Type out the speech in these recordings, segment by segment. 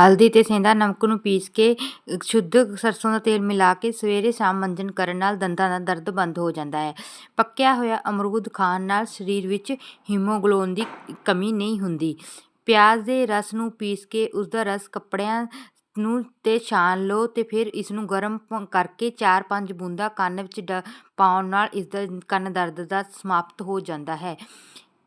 ਹਲਦੀ ਤੇ ਸੇਂਦਾ ਨਮਕ ਨੂੰ ਪੀਸ ਕੇ, ਸ਼ੁੱਧ ਸਰਸੋਂ ਦਾ ਤੇਲ ਮਿਲਾ ਕੇ ਸਵੇਰੇ ਸ਼ਾਮ ਮੰਜਨ ਕਰਨ ਨਾਲ ਦੰਦਾਂ ਦਾ ਦਰਦ ਬੰਦ ਹੋ ਜਾਂਦਾ ਹੈ। ਪੱਕਿਆ ਹੋਇਆ ਅਮਰੂਦ ਖਾਣ ਨਾਲ ਸਰੀਰ ਵਿੱਚ ਹੀਮੋਗਲੋਨ ਦੀ ਕਮੀ ਨਹੀਂ ਹੁੰਦੀ। ਪਿਆਜ਼ ਦੇ ਰਸ ਨੂੰ ਪੀਸ ਕੇ ਉਸ ਦਾ ਰਸ ਕੱਪੜਿਆਂ ਨੂੰ ਤੇ ਛਾਣ ਲਓ ਤੇ ਫਿਰ ਇਸ ਨੂੰ ਗਰਮ ਪ- ਕਰਕੇ 4-5 ਬੂੰਦਾਂ ਕੰਨ ਵਿੱਚ ਡ- ਪਾਉਣ ਨਾਲ ਇਸ ਦਾ ਕੰਨ ਦਰਦ ਦਾ ਸਮਾਪਤ ਹੋ ਜਾਂਦਾ ਹੈ।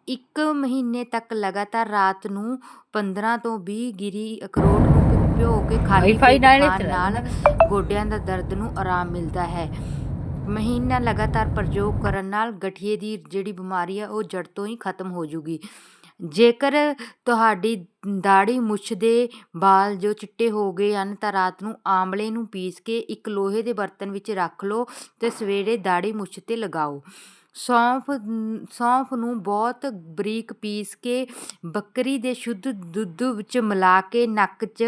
ਇੱਕ ਮਹੀਨੇ ਤੱਕ ਲਗਾਤਾਰ ਰਾਤ ਨੂੰ 15 ਤੋਂ 20 ਗਿਰੀ ਅਖਰੋਟ ਨੂੰ ਭਿਓ ਕੇ ਖਾਲੀ ਪੇਟ ਖਾਣ ਨਾਲ ਗੋਡਿਆਂ ਦਾ ਦਰਦ ਨੂੰ ਆਰਾਮ ਮਿਲਦਾ ਹੈ। ਮਹੀਨਾ ਲਗਾਤਾਰ ਪ੍ਰਯੋਗ ਕਰਨ ਨਾਲ ਗਠੀਏ ਦੀ ਜਿਹੜੀ ਬਿਮਾਰੀ ਹੈ ਉਹ ਜੜ ਤੋਂ ਹੀ ਖਤਮ ਹੋ ਜੂਗੀ। ਜੇਕਰ ਤੁਹਾਡੀ ਦਾੜੀ ਮੁੱਛ ਦੇ ਵਾਲ ਜੋ ਚਿੱਟੇ ਹੋ ਗਏ ਹਨ ਤਾਂ ਰਾਤ ਨੂੰ ਆਮਲੇ ਨੂੰ ਪੀਸ ਕੇ ਇੱਕ ਲੋਹੇ ਦੇ ਬਰਤਨ ਵਿੱਚ ਰੱਖ ਲਓ ਤੇ ਸਵੇਰੇ ਦਾੜੀ ਮੁੱਛ ਤੇ ਲਗਾਓ। ਸੌਂਫ ਸੌਂਫ ਨੂੰ ਬਹੁਤ ਬਰੀਕ ਪੀਸ ਕੇ ਬੱਕਰੀ ਦੇ ਸ਼ੁੱਧ ਦੁੱਧ ਵਿੱਚ ਮਿਲਾ ਕੇ ਨੱਕ 'ਚ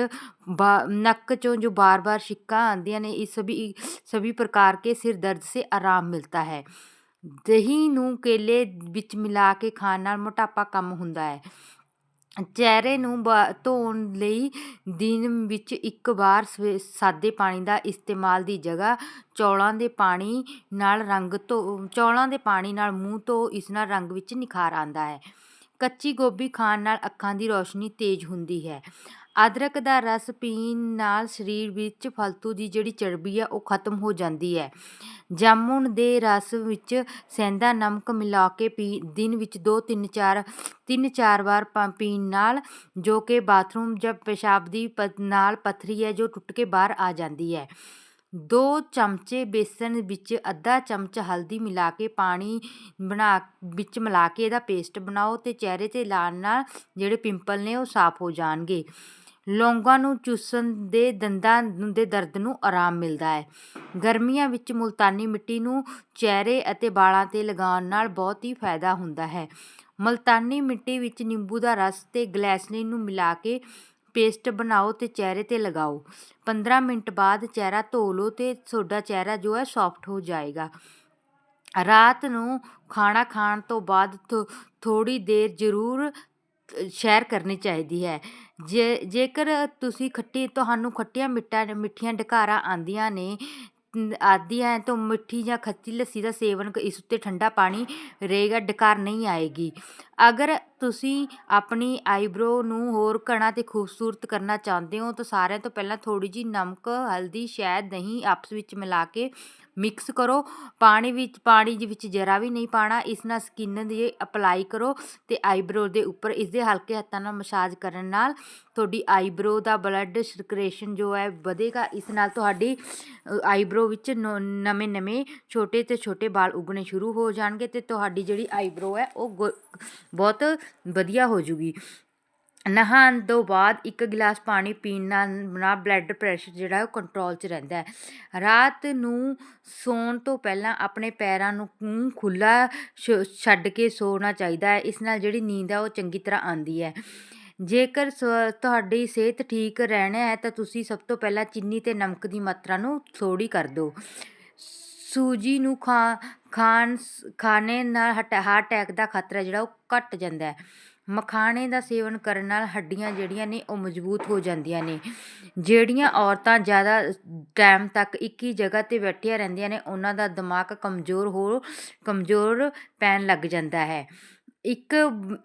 ਬਾ- ਨੱਕ 'ਚੋਂ ਜੋ ਬਾਰ-ਬਾਰ ਛਿੱਕਾਂ ਆਉਂਦੀਆਂ ਨੇ ਇਸ ਸਭੀ ਸਭੀ ਪ੍ਰਕਾਰ ਕੇ ਸਿਰ ਦਰਦ ਸੇ ਆਰਾਮ ਮਿਲता ਹੈ। ਦਹੀਂ ਨੂੰ ਕੇਲੇ ਵਿੱਚ ਮਿਲਾ ਕੇ ਖਾਣ ਨਾਲ ਮੋਟਾਪਾ ਕਮ ਹੁੰਦਾ ਹੈ। ਚਿਹਰੇ ਨੂੰ ਬ, ਧੋਣ ਲਈ ਦਿਨ ਵਿੱਚ ਇੱਕ ਵਾਰ ਸਵੇ, ਸਾਦੇ ਪਾਣੀ ਦਾ ਇਸਤੇਮਾਲ ਦੀ ਜਗ੍ਹਾ ਚੌਲਾਂ ਦੇ ਪਾਣੀ ਨਾਲ ਰੰਗ ਧੋ, ਚੌਲਾਂ ਦੇ ਪਾਣੀ ਨਾਲ ਮੂੰਹ ਧੋ, ਇਸ ਨਾਲ ਰੰਗ ਵਿੱਚ ਨਿਖਾਰ ਆਉਂਦਾ ਹੈ। ਕੱਚੀ ਗੋਭੀ ਖਾਣ ਨਾਲ ਅੱਖਾਂ ਦੀ ਰੌਸ਼ਨੀ ਤੇਜ਼ ਹੁੰਦੀ ਹੈ। ਅਦਰਕ ਦਾ ਰਸ ਪੀਣ ਨਾਲ ਸਰੀਰ ਵਿੱਚ ਫालतू ਦੀ ਜਿਹੜੀ ਚਰਬੀ ਹੈ ਉਹ ਖਤਮ ਹੋ ਜਾਂਦੀ ਹੈ। ਜਾਮੁਣ ਦੇ ਰਸ ਵਿੱਚ ਸੈਂਦਾ ਨਮਕ ਮਿਲਾ ਕੇ ਪੀ, ਦਿਨ ਵਿੱਚ 2 3 4 ਤਿੰਨ, ਚਾਰ ਵਾਰ ਪ- ਪੀਣ ਨਾਲ ਜੋ ਕਿ ਬਾਥਰੂਮ ਜਾਂ ਪਿਸ਼ਾਬ ਦੀ ਪ- ਨਾਲ ਪੱਥਰੀ ਹੈ, ਜੋ ਟੁੱਟ ਕੇ ਬਾਹਰ ਆ ਜਾਂਦੀ ਹੈ। ਦੋ ਚਮਚੇ ਬੇਸਨ ਵਿੱਚ ਅੱਧਾ ਚਮਚ ਹਲਦੀ ਮਿਲਾ ਕੇ ਪਾਣੀ ਬਣਾ, ਵਿੱਚ ਮਿਲਾ ਕੇ ਇਹਦਾ ਪੇਸਟ ਬਣਾਓ ਤੇ ਚਿਹਰੇ ਤੇ ਲਾਉਣ ਨਾਲ ਜਿਹੜੇ ਪਿੰਪਲ ਨੇ ਉਹ ਸਾਫ਼ ਹੋ ਜਾਣਗੇ। ਲੌਂਗਾਂ ਨੂੰ ਚੂਸਣ ਦੇ ਦੰਦਾਂ ਦੇ ਦਰਦ ਨੂੰ ਆਰਾਮ ਮਿਲਦਾ ਹੈ। ਗਰਮੀਆਂ ਵਿੱਚ ਮੁਲਤਾਨੀ ਮਿੱਟੀ ਨੂੰ ਚਿਹਰੇ ਅਤੇ ਵਾਲਾਂ ਤੇ ਲਗਾਉਣ ਨਾਲ ਬਹੁਤ ਹੀ ਫਾਇਦਾ ਹੁੰਦਾ ਹੈ। ਮੁਲਤਾਨੀ ਮਿੱਟੀ ਵਿੱਚ ਨਿੰਬੂ ਦਾ ਰਸ ਅਤੇ ਗਲੈਸਲੀਨ ਨੂੰ ਮਿਲਾ ਕੇ ਪੇਸਟ ਬਣਾਓ ਅਤੇ ਚਿਹਰੇ ਤੇ ਲਗਾਓ। 15 ਮਿੰਟ ਬਾਅਦ ਚਿਹਰਾ ਧੋ ਲਓ ਅਤੇ ਤੁਹਾਡਾ ਚਿਹਰਾ ਜੋ ਹੈ ਸੋਫਟ ਹੋ ਜਾਏਗਾ। ਰਾਤ ਨੂੰ ਖਾਣਾ ਖਾਣ ਤੋਂ ਬਾਅਦ ਥੋ ਥੋੜ੍ਹੀ ਦੇਰ ਜ਼ਰੂਰ ਸੈਰ ਕਰਨੀ ਚਾਹੀਦੀ ਹੈ। ਜੇ, ਜੇਕਰ ਤੁਸੀਂ ਖੱਟੀ, ਤੁਹਾਨੂੰ ਖੱਟੀਆਂ ਮਿੱਟਾਂ, ਮਿੱਠੀਆਂ ਡਕਾਰਾਂ ਆਉਂਦੀਆਂ ਨੇ ਨ- ਆਦੀਆਂ ਹੈ, ਤਾਂ ਮਿੱਠੀ ਜਾਂ ਖੱਟੀ ਲੱਸੀ ਦਾ ਸੇਵਨ ਇਸ ਉੱਤੇ ਠੰਡਾ ਪਾਣੀ ਰਹੇਗਾ, ਡਕਾਰ ਨਹੀਂ ਆਏਗੀ। ਅਗਰ ਤੁਸੀਂ ਆਪਣੀ ਆਈਬ੍ਰੋ ਨੂੰ ਹੋਰ ਘਣਾ ਅਤੇ ਖੂਬਸੂਰਤ ਕਰਨਾ ਚਾਹੁੰਦੇ ਹੋ, ਤਾਂ ਸਾਰਿਆਂ ਤੋਂ ਪਹਿਲਾਂ ਥੋੜ੍ਹੀ ਜਿਹੀ ਨਮਕ, ਹਲਦੀ, ਸ਼ਹਿਦ, ਦਹੀਂ ਆਪਸ ਵਿੱਚ ਮਿਲਾ ਕੇ ਮਿਕਸ ਕਰੋ। ਪਾਣੀ ਵਿੱਚ, ਪਾਣੀ ਦੇ ਵਿੱਚ ਜਰਾ ਵੀ ਨਹੀਂ ਪਾਉਣਾ, ਇਸ ਨਾਲ ਸਕਿਨ ਦੀ ਅਪਲਾਈ ਕਰੋ ਅਤੇ ਆਈਬ੍ਰੋ ਦੇ ਉੱਪਰ ਇਸ ਦੇ ਹਲਕੇ ਹੱਥਾਂ ਨਾਲ ਮਸਾਜ ਕਰਨ ਨਾਲ ਤੁਹਾਡੀ ਆਈਬ੍ਰੋ ਦਾ ਬਲੱਡ ਸਰਕੂਲੇਸ਼ਨ ਜੋ ਹੈ ਵਧੇਗਾ। ਇਸ ਨਾਲ ਤੁਹਾਡੀ ਆਈਬ੍ਰੋ ਵਿੱਚ ਨਵੇਂ ਨਵੇਂ ਛੋਟੇ ਤੇ ਛੋਟੇ ਵਾਲ ਉੱਗਣੇ ਸ਼ੁਰੂ ਹੋ ਜਾਣਗੇ ਤੇ ਤੁਹਾਡੀ ਜਿਹੜੀ ਆਈਬ੍ਰੋ ਹੈ ਉਹ ਗੋ- ਬਹੁਤ ਵਧੀਆ ਹੋ ਜੂਗੀ। ਨਹਾਉਣ ਤੋਂ ਬਾਅਦ ਇੱਕ ਗਿਲਾਸ ਪਾਣੀ ਪੀਣ ਨਾਲ ਨਾ ਬਲੱਡ ਪ੍ਰੈਸ਼ਰ ਜਿਹੜਾ ਉਹ ਕੰਟਰੋਲ 'ਚ ਰਹਿੰਦਾ ਰਾਤ ਨੂੰ ਸੌਣ ਤੋਂ ਪਹਿਲਾਂ ਆਪਣੇ ਪੈਰਾਂ ਨੂੰ ਖੁੱਲਾ ਛੱਡ ਕੇ ਸੌਣਾ ਚਾਹੀਦਾ ਹੈ। ਇਸ ਨਾਲ ਜਿਹੜੀ ਨੀਂਦ ਹੈ ਉਹ ਚੰਗੀ ਤਰ੍ਹਾਂ ਆਉਂਦੀ ਹੈ। ਜੇਕਰ ਸ- ਤੁਹਾਡੀ ਸਿਹਤ ਠੀਕ ਰਹਿਣਾ ਹੈ ਤਾਂ ਤੁਸੀਂ ਸਭ ਤੋਂ ਪਹਿਲਾਂ ਚੀਨੀ ਤੇ ਨਮਕ ਦੀ ਮਾਤਰਾ ਨੂੰ ਥੋੜੀ ਕਰ ਦਿਓ। ਸੂਜੀ ਨੂੰ ਖਾ ਖਾਣ ਖਾਣੇ ਨਾਲ ਹਟ ਹਾਰਟ ਅਟੈਕ ਦਾ ਖਤਰਾ ਜਿਹੜਾ ਉਹ ਘੱਟ ਜਾਂਦਾ ਮਖਾਣੇ ਦਾ ਸੇਵਨ ਕਰਨ ਨਾਲ ਹੱਡੀਆਂ ਜਿਹੜੀਆਂ ਨੇ ਉਹ ਮਜ਼ਬੂਤ ਹੋ ਜਾਂਦੀਆਂ ਨੇ। ਜਿਹੜੀਆਂ ਔਰਤਾਂ ਜ਼ਿਆਦਾ ਟਾਈਮ ਤੱਕ ਇੱਕ ਹੀ ਜਗ੍ਹਾ ਤੇ ਬੈਠੀਆਂ ਰਹਿੰਦੀਆਂ ਨੇ, ਉਹਨਾਂ ਦਾ ਦਿਮਾਗ ਕਮਜ਼ੋਰ ਹੋ, ਕਮਜ਼ੋਰ ਪੈਣ ਲੱਗ ਜਾਂਦਾ ਹੈ। ਇੱਕ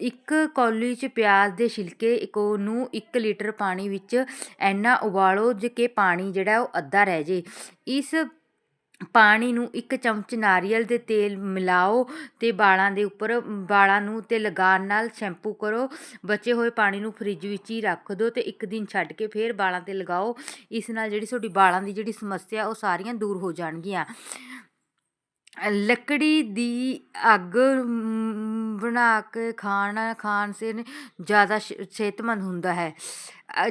ਇੱਕ ਕੌਲੀ 'ਚ ਪਿਆਜ਼ ਦੇ ਛਿਲਕੇ ਕੋ ਨੂੰ 1 ਲੀਟਰ ਪਾਣੀ ਵਿੱਚ ਇੰਨਾ ਉਬਾਲੋ ਜੇ ਕਿ ਪਾਣੀ ਜਿਹੜਾ ਉਹ ਅੱਧਾ ਰਹਿ ਜੇ। ਇਸ ਪਾਣੀ ਨੂੰ ਇੱਕ ਚਮਚ ਨਾਰੀਅਲ ਦੇ ਤੇਲ ਮਿਲਾਓ ਅਤੇ ਵਾਲਾਂ ਦੇ ਉੱਪਰ, ਵਾਲਾਂ ਨੂੰ ਤੇ ਲਗਾਉਣ ਨਾਲ ਸ਼ੈਂਪੂ ਕਰੋ। ਬਚੇ ਹੋਏ ਪਾਣੀ ਨੂੰ ਫਰਿੱਜ ਵਿੱਚ ਹੀ ਰੱਖ ਦਿਓ ਅਤੇ ਇੱਕ ਦਿਨ ਛੱਡ ਕੇ ਫਿਰ ਵਾਲਾਂ ਤੇ ਲਗਾਓ। ਇਸ ਨਾਲ ਜਿਹੜੀ ਤੁਹਾਡੀ ਵਾਲਾਂ ਦੀ ਜਿਹੜੀ ਸਮੱਸਿਆ ਉਹ ਸਾਰੀਆਂ ਦੂਰ ਹੋ ਜਾਣਗੀਆਂ। ਲੱਕੜੀ ਦੀ ਅੱਗ ਬਣਾ ਕੇ ਖਾਣਾ, ਖਾਣ ਸੇ ਜ਼ਿਆਦਾ ਸ਼- ਸਿਹਤਮੰਦ ਹੁੰਦਾ ਹੈ।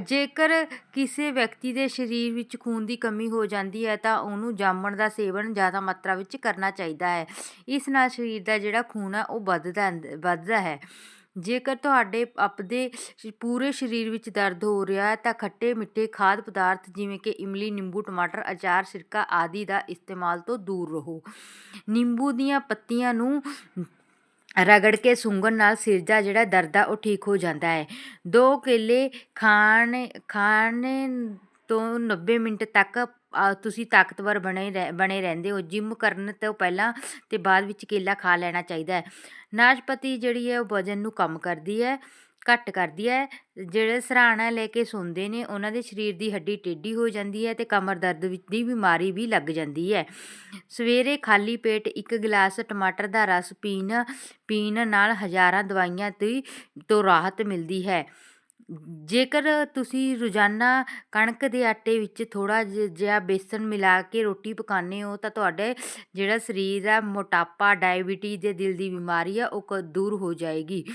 ਜੇਕਰ ਕਿਸੇ ਵਿਅਕਤੀ ਦੇ ਸਰੀਰ ਵਿੱਚ ਖੂਨ ਦੀ ਕਮੀ ਹੋ ਜਾਂਦੀ ਹੈ, ਤਾਂ ਉਹਨੂੰ ਜਾਮਣ ਦਾ ਸੇਵਨ ਜ਼ਿਆਦਾ ਮਾਤਰਾ ਵਿੱਚ ਕਰਨਾ ਚਾਹੀਦਾ ਹੈ। ਇਸ ਨਾਲ ਸਰੀਰ ਦਾ ਜਿਹੜਾ ਖੂਨ ਹੈ, ਉਹ ਵੱਧਦਾ ਵੱਧਦਾ ਹੈ। ਜੇਕਰ ਤੁਹਾਡੇ ਆਪਦੇ ਪੂਰੇ ਸਰੀਰ ਵਿੱਚ ਦਰਦ ਹੋ ਰਿਹਾ ਹੈ ਤਾਂ ਖੱਟੇ ਮਿੱਠੇ ਖਾਦ ਪਦਾਰਥ ਜਿਵੇਂ ਕਿ ਇਮਲੀ, ਨਿੰਬੂ, ਟਮਾਟਰ, ਅਚਾਰ, ਸਿਰਕਾ ਆਦਿ ਦਾ ਇਸਤੇਮਾਲ ਤੋਂ ਦੂਰ ਰਹੋ। ਨਿੰਬੂ ਦੀਆਂ ਪੱਤੀਆਂ ਨੂੰ ਰਗੜ ਕੇ ਸੁੰਘਣ ਨਾਲ ਸਿਰ ਦਾ ਜਿਹੜਾ ਦਰਦ ਆ ਉਹ ਠੀਕ ਹੋ ਜਾਂਦਾ ਹੈ। ਦੋ ਕੇਲੇ ਖਾਣ ਖਾਣ ਤੋਂ 90 ਮਿੰਟ ਤੱਕ ਤੁਸੀਂ ਤਾਕਤਵਰ ਬਣੇ ਰਹਿ- ਬਣੇ ਰਹਿੰਦੇ ਹੋ ਜਿਮ ਕਰਨ ਤੋਂ ਪਹਿਲਾਂ ਅਤੇ ਬਾਅਦ ਵਿੱਚ ਕੇਲਾ ਖਾ ਲੈਣਾ ਚਾਹੀਦਾ ਹੈ। ਨਾਸ਼ਪਤੀ ਜਿਹੜੀ ਹੈ, ਉਹ ਵਜ਼ਨ ਨੂੰ ਕਮ ਕਰਦੀ ਹੈ, ਘੱਟ ਕਰਦੀ ਹੈ। ਜਿਹੜੇ ਸਰਾਣਾ ਲੈ ਕੇ ਸੌਂਦੇ ਨੇ, ਉਹਨਾਂ ਦੇ ਸਰੀਰ ਦੀ ਹੱਡੀ ਟੇਢੀ ਹੋ ਜਾਂਦੀ ਹੈ ਅਤੇ ਕਮਰ ਦਰਦ ਵਿੱਚ ਦੀ ਬਿਮਾਰੀ ਵੀ ਲੱਗ ਜਾਂਦੀ ਹੈ। ਸਵੇਰੇ ਖਾਲੀ ਪੇਟ ਇੱਕ ਗਲਾਸ ਟਮਾਟਰ ਦਾ ਰਸ ਪੀਣ ਪੀਣ ਨਾਲ ਹਜ਼ਾਰਾਂ ਦਵਾਈਆਂ ਦੀ, ਤੋਂ ਰਾਹਤ ਮਿਲਦੀ ਹੈ। ਜੇਕਰ ਤੁਸੀਂ ਰੋਜ਼ਾਨਾ ਕਣਕ ਦੇ ਆਟੇ ਵਿੱਚ ਥੋੜ੍ਹਾ ਜਿ- ਜਿਹਾ ਬੇਸਣ ਮਿਲਾ ਕੇ ਰੋਟੀ ਪਕਾਉਂਦੇ ਹੋ, ਤਾਂ ਤੁਹਾਡੇ ਜਿਹੜਾ ਸਰੀਰ ਆ, ਮੋਟਾਪਾ, ਡਾਇਬੀਟੀਜ਼ ਤੇ ਦਿਲ ਦੀ ਬਿਮਾਰੀ ਆ, ਉਹ ਕ- ਦੂਰ ਹੋ ਜਾਏਗੀ।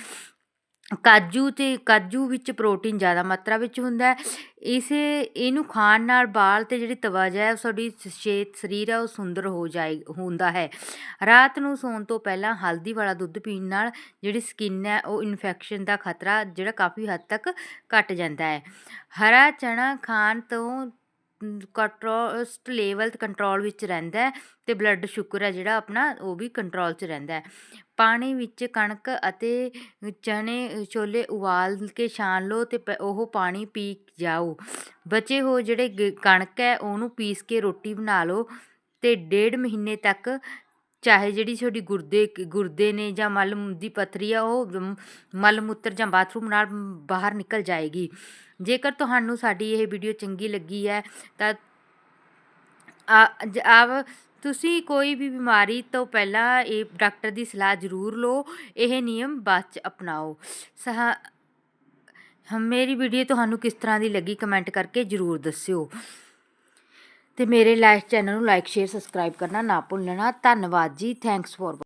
ਕਾਜੂ ਤੇ ਕਾਜੂ ਵਿੱਚ ਪ੍ਰੋਟੀਨ ਜ਼ਿਆਦਾ ਮਾਤਰਾ ਵਿੱਚ ਹੁੰਦਾ ਹੈ। ਇਸੇ, ਇਹਨੂੰ ਖਾਣ ਨਾਲ ਵਾਲ ਤੇ ਜਿਹੜੀ ਤਵਚਾ ਹੈ, ਉਹ ਸਾਡੀ ਸਿਹਤ, ਸਰੀਰ ਹੈ ਉਹ ਸੁੰਦਰ ਹੋ ਜਾਏ, ਹੁੰਦਾ ਹੈ। ਰਾਤ ਨੂੰ ਸੌਣ ਤੋਂ ਪਹਿਲਾਂ ਹਲਦੀ ਵਾਲਾ ਦੁੱਧ ਪੀਣ ਨਾਲ ਜਿਹੜੀ ਸਕਿਨ ਹੈ, ਉਹ ਇਨਫੈਕਸ਼ਨ ਦਾ ਖਤਰਾ ਜਿਹੜਾ ਕਾਫੀ ਹੱਦ ਤੱਕ ਘੱਟ ਜਾਂਦਾ ਹੈ। ਹਰਾ ਚਣਾ ਖਾਣ ਤੋਂ ਕੋਲੇਸਟ੍ਰੋਲ ਲੇਵਲ ਕੰਟਰੋਲ ਵਿੱਚ ਰਹਿੰਦਾ ਅਤੇ ਬਲੱਡ ਸ਼ੂਗਰ ਹੈ ਜਿਹੜਾ ਆਪਣਾ, ਉਹ ਵੀ ਕੰਟਰੋਲ 'ਚ ਰਹਿੰਦਾ ਪਾਣੀ ਵਿੱਚ ਕਣਕ ਅਤੇ ਚਨੇ, ਛੋਲੇ ਉਬਾਲ ਕੇ ਛਾਣ ਲਓ ਅਤੇ ਪ- ਉਹ ਪਾਣੀ ਪੀ ਜਾਓ। ਬਚੇ ਹੋ ਜਿਹੜੇ ਕਣਕ ਹੈ, ਉਹਨੂੰ ਪੀਸ ਕੇ ਰੋਟੀ ਬਣਾ ਲਓ ਅਤੇ ਡੇਢ ਮਹੀਨੇ ਤੱਕ ਚਾਹੇ ਜਿਹੜੀ ਤੁਹਾਡੀ ਗੁਰਦੇ ਗੁਰਦੇ ਨੇ ਜਾਂ ਮਲ ਦੀ ਪੱਥਰੀ ਆ, ਉਹ ਮਲ ਮੂਤਰ ਜਾਂ ਬਾਥਰੂਮ ਨਾਲ ਬਾਹਰ ਨਿਕਲ ਜਾਏਗੀ। ਜੇਕਰ ਤੁਹਾਨੂੰ ਸਾਡੀ ਇਹ ਵੀਡੀਓ ਚੰਗੀ ਲੱਗੀ ਹੈ, ਤਾਂ ਆ, ਜ- ਤੁਸੀਂ ਕੋਈ ਵੀ ਬਿਮਾਰੀ ਤੋਂ ਪਹਿਲਾਂ ਇਹ ਡਾਕਟਰ ਦੀ ਸਲਾਹ ਜ਼ਰੂਰ ਲਓ। ਇਹ ਨਿਯਮ ਬਾਅਦ ਚ ਅਪਣਾਓ। ਸਹਾ, ਮੇਰੀ ਵੀਡੀਓ ਤੁਹਾਨੂੰ ਕਿਸ ਤਰ੍ਹਾਂ ਦੀ ਲੱਗੀ ਕਮੈਂਟ ਕਰਕੇ ਜ਼ਰੂਰ ਦੱਸਿਓ। ਤੇ ਮੇਰੇ ਲਾਈਵ ਚੈਨਲ ਨੂੰ ਲਾਈਕ ਸ਼ੇਅਰ ਸਬਸਕ੍ਰਾਈਬ ਕਰਨਾ ਨਾ ਭੁੱਲਣਾ। ਧੰਨਵਾਦ ਜੀ। Thanks for